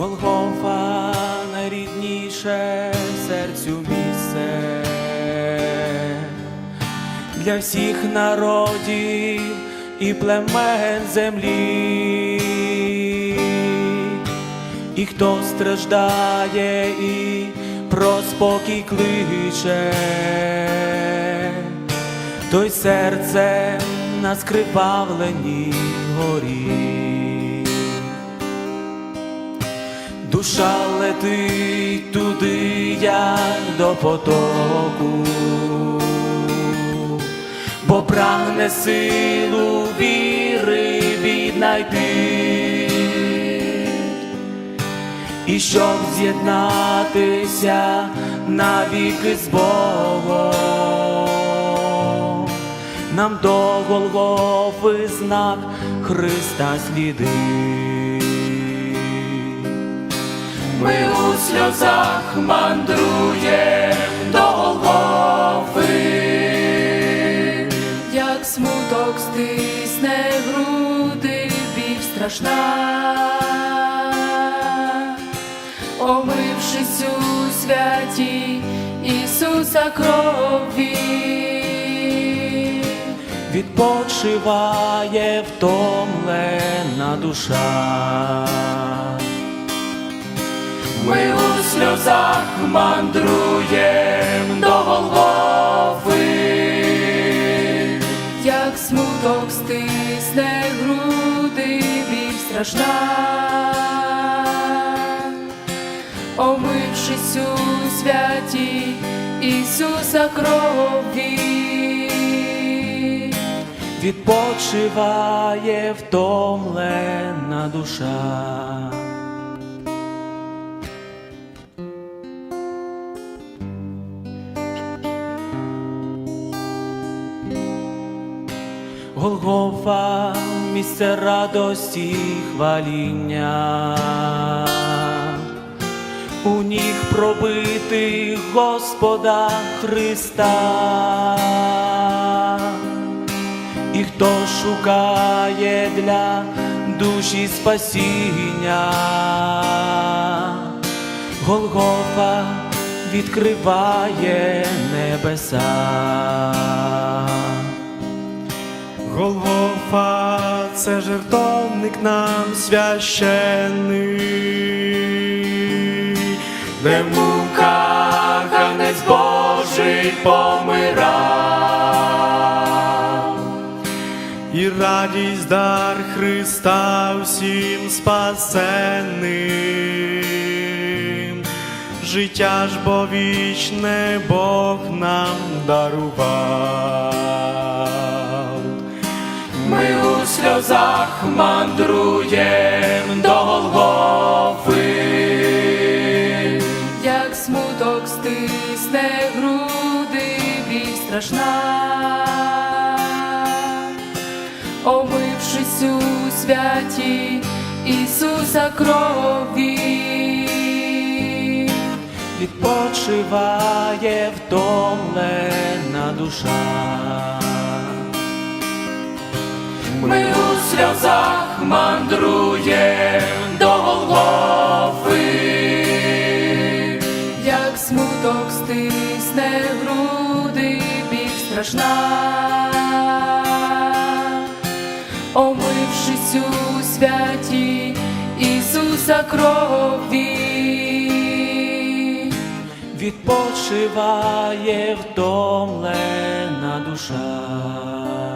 Голгофа найрідніше серцю місце. Для всіх народів і племен землі, і хто страждає і про спокій кличе, той серце на скривавленій горі. Душа летить туди, як до потоку, бо прагне силу віри віднайти, і щоб з'єднатися навіки з Богом, нам до Голгофи знак Христа сліди. Ми у сльозах мандруєм до Голгофи. як смуток стисне груди, біль страшна, омившись у святі Ісуса крові, Відпочиває втомлена душа. Ми у сльозах мандруєм до Голгофи. як смуток стисне груди, біль страшна, омившись у святі Ісуса крові. Відпочиває втомлена душа. Голгофа місце радості й хваління, у ніг пробити Господа Христа. І хто шукає для душі спасіння, Голгофа відкриває небеса. Це жертовник нам священний, де мука ганець Божий помирав, і радість дар Христа всім спасенним, життя ж бо вічне Бог нам дарував. Сльозах мандруєм до Голгофи. як смуток стисне груди, біль страшна, омившись у святі Ісуса крові, Відпочиває втомлена душа. Ми у сльозах мандруєм до Голгофи. як смуток стисне груди, біль страшна, омившись у святі Ісуса крові. Відпочиває втомлена душа.